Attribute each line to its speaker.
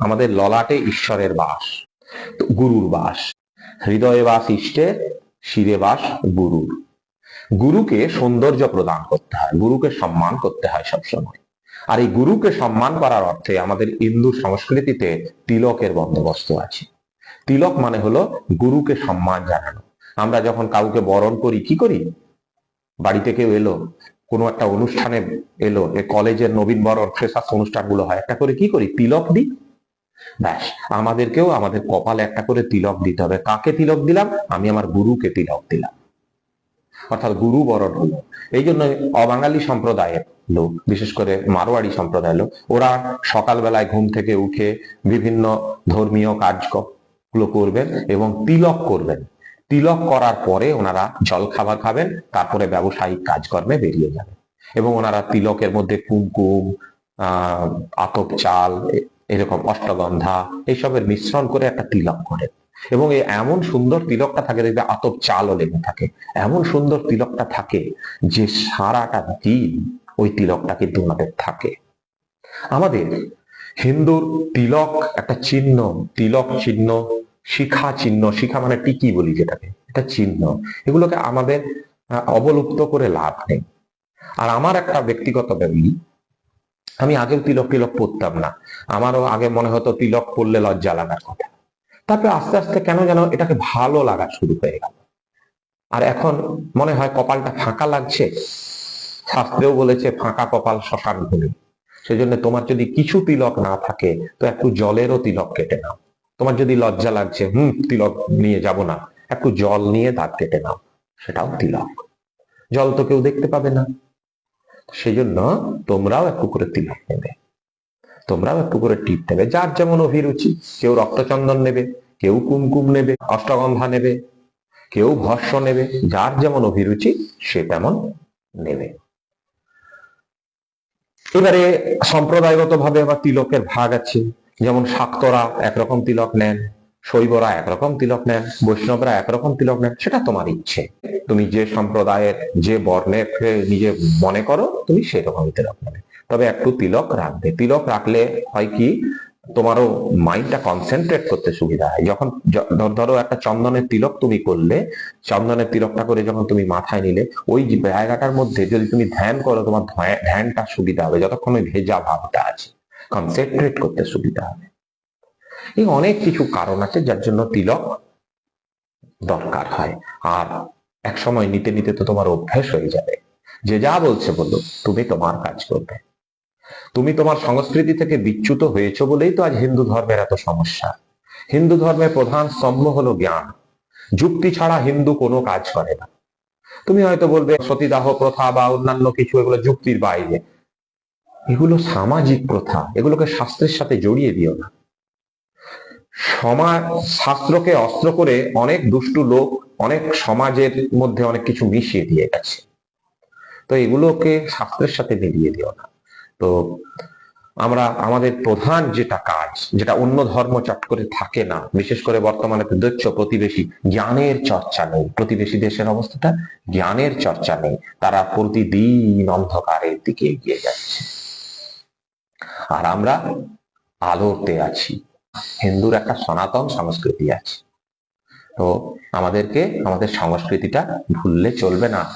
Speaker 1: আমাদের ললাটে ঈশ্বরের বাস, গুরুর বাস, হৃদয়ে বাস ইষ্টের শিরে বাস গুরুর গুরুকে সৌন্দর্য প্রদান করতে হয়, গুরুকে সম্মান করতে হয় সবসময়। আর এই গুরুকে সম্মান করার অর্থে আমাদের হিন্দু সংস্কৃতিতে তিলকের বন্দোবস্ত আছে। তিলক মানে হলো গুরুকে সম্মান জানানো। আমরা যখন কাউকে বরণ করি, কি করি? বাড়িতে কেউ এলো, কোনো একটা অনুষ্ঠানে এলো, এ কলেজের নবীন বরণ ফ্রেশার্স অনুষ্ঠানগুলো হয়, একটা করে কি করি? তিলক দিই। ব্যাস, আমাদেরকেও আমাদের কপালে একটা করে তিলক দিতে হবে। কাকে তিলক দিলাম? আমি আমার গুরুকে তিলক দিলাম। অর্থাৎ গুরু বরণ হলো এই জন্য অবাঙালি সম্প্রদায়ের লোক, বিশেষ করে মারোয়াড়ি সম্প্রদায়ের লোক, ওরা সকালবেলায় ঘুম থেকে উঠে বিভিন্ন ধর্মীয় কাজগুলো করবেন এবং তিলক করবেন। তিলক করার পরে ওনারা জল খাবার খাবেন, তারপরে ব্যবসায়িক কাজকর্মে বেরিয়ে যাবেন। এবং ওনারা তিলকের মধ্যে কুমকুম, আহ, আতপ চাল এরকম অষ্টগন্ধা, এইসবের মিশ্রণ করে একটা তিলক করেন এবং এমন সুন্দর তিলকটা থাকে, দেখবে আতপ চালও লেগে থাকে। এমন সুন্দর তিলকটা থাকে যে সারাটা দিন ওই তিলকটা কিন্তু ওনাদের থাকে। আমাদের হিন্দুর তিলক একটা চিহ্ন, তিলক চিহ্ন, শিখা চিহ্ন, শিখা মানে টিকি বলি যেটাকে, এটা চিহ্ন। এগুলোকে আমাদের অবলুপ্ত করে লাভ নেই। আর আমার একটা ব্যক্তিগত বলি আমি আগেও তিলক তিলক পরতাম না। আমারও আগে মনে হতো তিলক পরলে লজ্জা লাগার কথা। তারপরে আস্তে আস্তে কেন যেন এটাকে ভালো লাগা শুরু হয়ে গেল। আর এখন মনে হয় কপালটা ফাঁকা লাগছে। শাস্ত্রেও বলেছে, ফাঁকা কপাল শ্মশান ভূমি সেজন্য তোমার যদি কিছু তিলক না থাকে, তো একটু জলেরও তিলক কেটে নাও। তোমার যদি লজ্জা লাগছে, হুম, তিলক নিয়ে যাব না। একটু জল নিয়ে দাঁত কেটে নাও। সেটাও তিলক। জল তো কেউ দেখতে পাবে না। সেই জন্য তোমরাও একটু করে তিলক নেবে। তোমরাও একটু করে টিপ নেবে যার যেমন অভিরুচি, কেউ রক্তচন্দন নেবে, কেউ কুমকুম নেবে, অষ্টগন্ধা নেবে, কেউ ভস্য নেবে, যার যেমন অভিরুচি, সে তেমন নেবে। এবারে সম্প্রদায়গত ভাবে আবার তিলকের ভাগ আছে। যেমন শাক্তরা একরকম তিলক নেন শৈবরা একরকম তিলক নেন, বৈষ্ণবরা একরকম তিলক নেন, সেটা তোমার ইচ্ছে। তুমি যে সম্প্রদায়ের, যে বর্ণের নিজে মনে করো, তুমি সেরকমই তিলক নেবে। তবে একটু তিলক রাখবে। তিলক রাখলে হয় কি, তোমারও মাইন্ডটা কনসেন্ট্রেট করতে সুবিধা হয়। যখন ধরো একটা চন্দনের তিলক তুমি করলে, চন্দনের তিলকটা করে যখন তুমি মাথায় নিলে, ওই জায়গাটার মধ্যে যদি তুমি ধ্যান করো, তোমার ধ্যান- ধ্যানটা সুবিধা হবে। যতক্ষণ ওই ভেজা ভাবটা আছে কনসেন্ট্রেট করতে সুবিধা হবে। এই অনেক কিছু কারণ আছে যার জন্য তিলক দরকার হয়। আর এক সময় নিতে নিতে তো তোমার অভ্যেস হয়ে যাবে। যে যা বলছে বলো, তুমি তোমার কাজ করবে। তুমি তোমার সংস্কৃতি থেকে বিচ্যুত হয়েছো বলেই তো আজ হিন্দু ধর্মের এত সমস্যা। হিন্দু ধর্মের প্রধান স্তম্ভ হলো জ্ঞান। যুক্তি ছাড়া হিন্দু কোনো কাজ করে না। তুমি হয়তো বলবে, সতীদাহ প্রথা বা অন্যান্য কিছু, এগুলো যুক্তির বাইরে। এগুলো সামাজিক প্রথা। এগুলোকে শাস্ত্রের সাথে জড়িয়ে দিও না। সমাজ শাস্ত্রকে অস্ত্র করে অনেক দুষ্টু লোক অনেক সমাজের মধ্যে অনেক কিছু মিশিয়ে দিয়ে গেছে। তো এগুলোকে শাস্ত্রের সাথে মিলিয়ে দিও না। তো আমরা, আমাদের প্রধান যেটা কাজ, যেটা অন্য ধর্ম চট করে থাকে না, বিশেষ করে বর্তমানে দেখছ প্রতিবেশী জ্ঞানের চর্চা নেই। প্রতিবেশী দেশের অবস্থাটা জ্ঞানের চর্চা নেই। তারা প্রতিদিন অন্ধকারের দিকে এগিয়ে যাচ্ছে। আর আমরা আলোতে আছি। হিন্দুর একটা সনাতন সংস্কৃতি আছে। তো আমাদেরকে আমাদের সংস্কৃতিটা ভুললে চলবে না।